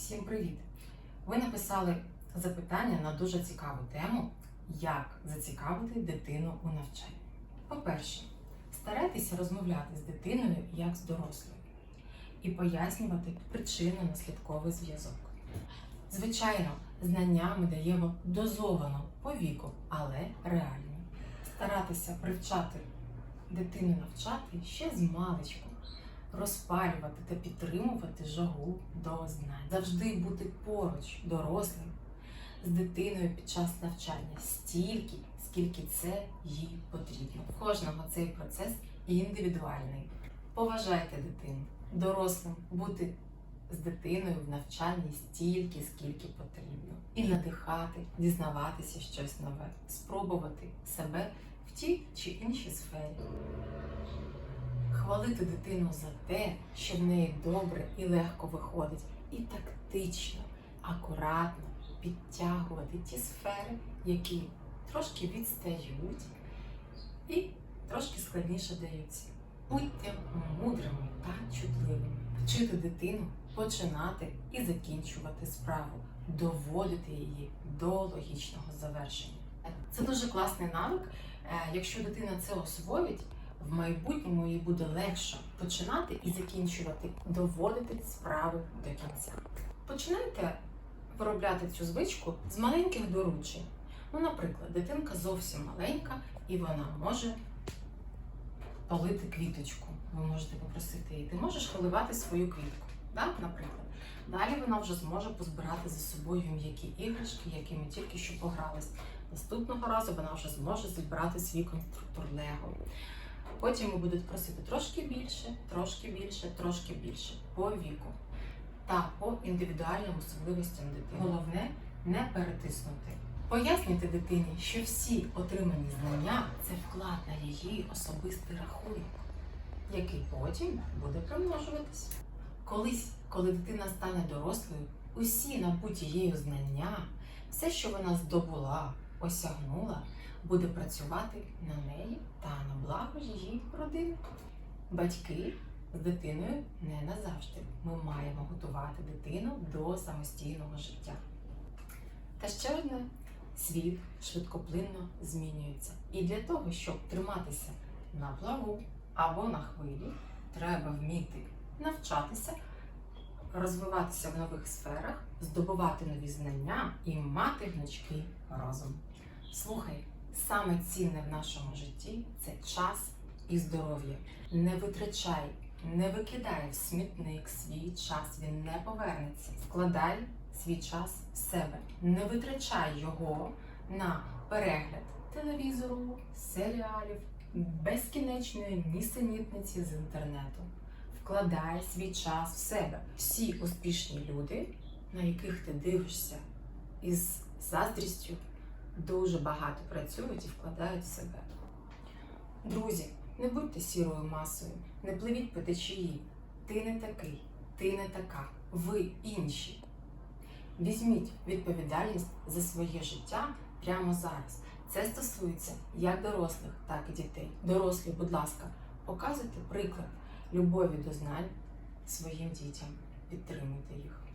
Всім привіт! Ви написали запитання на дуже цікаву тему, як зацікавити дитину у навчанні. По-перше, старайтеся розмовляти з дитиною як з дорослою і пояснювати причинно-наслідковий зв'язок. Звичайно, знання ми даємо дозовано по віку, але реально. Старатися привчати дитину навчати ще з маличку розпалювати та підтримувати жагу до знань, завжди бути поруч дорослим з дитиною під час навчання стільки, скільки це їй потрібно. У кожного цей процес індивідуальний. Поважайте дитину, дорослим бути з дитиною в навчанні стільки, скільки потрібно, і надихати, дізнаватися щось нове, спробувати себе в тій чи іншій сфері хвалити дитину за те, що в неї добре і легко виходить, і тактично, акуратно підтягувати ті сфери, які трошки відстають і трошки складніше даються. Будьте мудрими та чутливими, вчити дитину починати і закінчувати справу, доводити її до логічного завершення. Це дуже класний навик. Е, Якщо дитина це освоїть, в майбутньому їй буде легше починати і закінчувати, доводити справи до кінця. Починайте виробляти цю звичку з маленьких доручень. Ну, наприклад, дитинка зовсім маленька і вона може полити квіточку. Ви можете попросити її, ти можеш поливати свою квітку, так, наприклад. Далі вона вже зможе позбирати за собою м'які іграшки, якими тільки що погралась. Наступного разу вона вже зможе зібрати свій конструктор Лего. Потім ви будете просити трошки більше, трошки більше, трошки більше по віку та по індивідуальним особливостям дитини. Головне не перетиснути. Пояснюйте дитині, що всі отримані знання це вклад на її особистий рахунок, який потім буде примножуватись. Колись, коли дитина стане дорослою, усі набуті її знання, все, що вона здобула, осягнула, буде працювати на неї та на благо її родини. Батьки з дитиною не назавжди. Ми маємо готувати дитину до самостійного життя. Та ще одне світ швидкоплинно змінюється. І для того, щоб триматися на плаву або на хвилі, треба вміти навчатися, розвиватися в нових сферах, здобувати нові знання і мати гнучкий розум. Слухай, саме цінне в нашому житті це час і здоров'я. Не витрачай, не викидай в смітник свій час, він не повернеться. Складай свій час в себе. Не витрачай його на перегляд телевізору, серіалів, безкінечної нісенітниці з інтернету. Вкладай свій час в себе. Всі успішні люди, на яких ти дивишся із заздрістю, дуже багато працюють і вкладають в себе. Друзі, не будьте сірою масою, не пливіть по течії. Ти не такий, ти не така, ви інші. Візьміть відповідальність за своє життя прямо зараз. Це стосується як дорослих, так і дітей. Дорослі, будь ласка, показуйте приклад любові до знань своїм дітям. Підтримуйте їх.